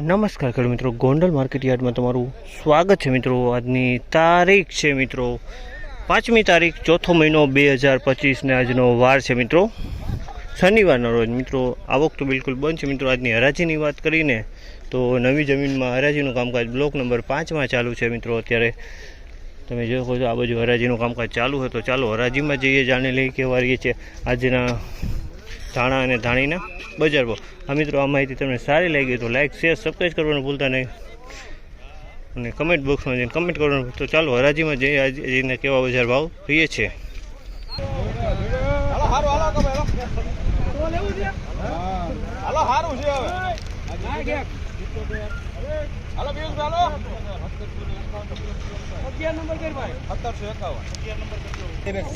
નમસ્કાર ખેડૂત મિત્રો, ગોંડલ માર્કેટ યાર્ડમાં તમારું સ્વાગત છે મિત્રો. આજની તારીખ છે મિત્રો, પાંચમી તારીખ, ચોથો મહિનો બે હજાર પચીસને આજનો વાર છે મિત્રો. શનિવારના રોજ મિત્રો, આવક તો બિલકુલ બંધ છે મિત્રો. આજની હરાજીની વાત કરીને તો નવી જમીનમાં હરાજીનું કામકાજ બ્લોક નંબર પાંચમાં ચાલુ છે મિત્રો. અત્યારે તમે જોઈ શકો છો આ બાજુ હરાજીનું કામકાજ ચાલુ હોય તો ચાલો હરાજીમાં જઈએ, જાણી લઈએ કેવા વારીએ છે. આજના ધાણા અને ધાણીના બજાર ભાવ. આ મિત્રો આ માહિતી તમને સારી લાગી તો લાઈક શેર સબસ્ક્રાઈબ કરવાનું ભૂલતા નહીં. અને કમેન્ટ બોક્સમાં જઈને કમેન્ટ કરવાનું. તો ચાલો હરાજીમાં જઈએ આજે જઈને કેવા બજાર ભાવ રહીએ છે હાલો હારો હાલો કમે હાલો. હાલો હારું છે હવે. હાલો, પિયુષ હાલો. ભાઈ. સત્તરસો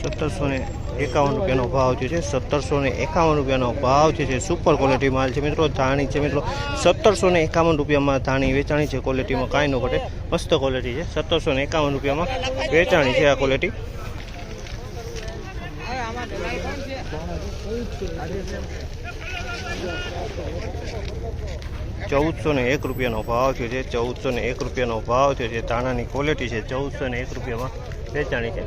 સત્તરસો ને એકાવન રૂપિયાનો ભાવ જે છે, સત્તરસો ને એકાવન રૂપિયાનો ભાવ જે છે સુપર ક્વોલિટી માલ છે મિત્રો, ધાણી છે મિત્રો, સત્તરસો ને એકાવન રૂપિયામાં ધાણી વેચાણી છે ક્વોલિટીમાં કાંઈ ન ઘટે, મસ્ત ક્વોલિટી છે, સત્તરસો ને એકાવન રૂપિયામાં વેચાણી છે આ ક્વોલિટી ચૌદસો ને એક રૂપિયાનો ભાવ થયો છે. ચૌદસો ને એક રૂપિયાનો ભાવ થયો છે. તાણાની ક્વોલિટી છે ચૌદસો ને એક રૂપિયામાં વેચાણી છે.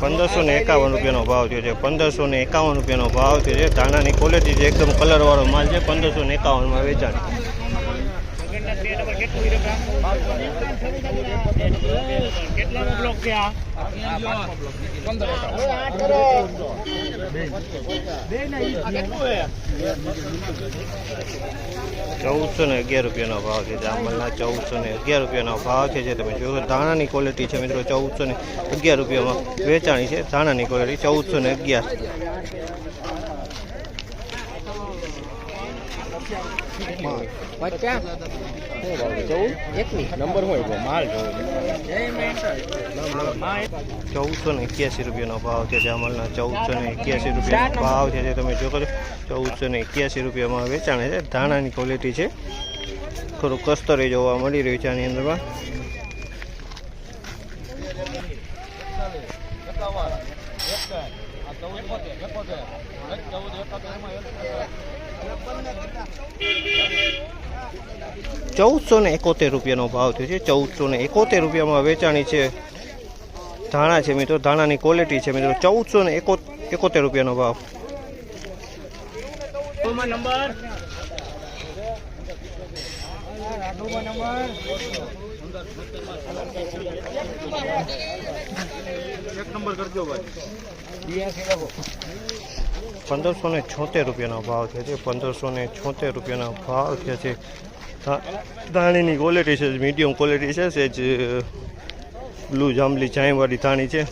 પંદરસો ને એકાવન રૂપિયાનો ભાવ થયો છે. પંદરસો ને એકાવન રૂપિયાનો ભાવ થયો છે. ધાણાની ક્વોલિટી છે એકદમ કલરવાળો માલ છે. પંદરસો ને એકાવનમાં વેચાણ. ચૌદસો ને અગિયાર રૂપિયાનો ભાવ છે. જામલના ચૌદસો ને અગિયાર રૂપિયાનો ભાવ છે જે તમે જોયો ધાણાની ક્વોલિટી છે મિત્રો ચૌદસો ને અગિયાર રૂપિયામાં વેચાણી છે. ધાણાની ક્વોલિટી ચૌદસો ને અગિયાર. નંબર હોય માલ ચૌદસો ને એક્યાસી રૂપિયાનો ભાવ છે જામલના ચૌદસો ને એક્યાસી રૂપિયાનો ભાવ છે. જે તમે જો છો ચૌદસો ને એક્યાસી રૂપિયામાં વેચાણે છે. ધાણાની ક્વોલિટી છે. થોડું કસ્તરી જોવા મળી રહ્યું છે આની અંદરમાં. ચૌદસો ને એકોતેર રૂપિયાનો ભાવ થયો છે. ચૌદસો ને એકોતેર રૂપિયામાં વેચાણી છે. ધાણા છે મિત્રો. ધાણાની ક્વોલિટી છે મિત્રો. ચૌદસો ને એકોતેર રૂપિયાનો ભાવ. નંબર. પંદરસો ને છોતેર રૂપિયાનો ભાવ થયો છે. પંદરસો ને છોતેર રૂપિયાનો ભાવ થયો છે. ધાણીની ક્વોલિટી છે મીડિયમ ક્વોલિટી છે, સેજ બ્લુ જાંબલી ચાઈવાળી ધાણી છે.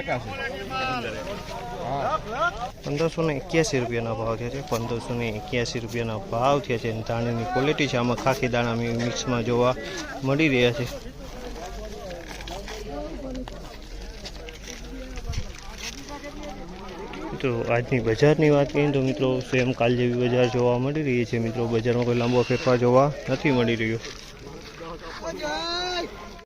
એકાસી પંદરસો ને એક્યાસી રૂપિયાના ભાવ થયા છે. પંદરસો ને એક્યાસી રૂપિયાના ભાવ થયા છે. અને દાણાની ક્વોલિટી છે. આમાં ખાખી દાણા મિક્સમાં જોવા મળી રહ્યા છે. તો આજની બજારની વાત કરીએ તો મિત્રો સેમ કાલ જેવી બજાર જોવા મળી રહી છે મિત્રો. બજારમાં કોઈ લાંબો ફેરફાર જોવા નથી મળી રહ્યો.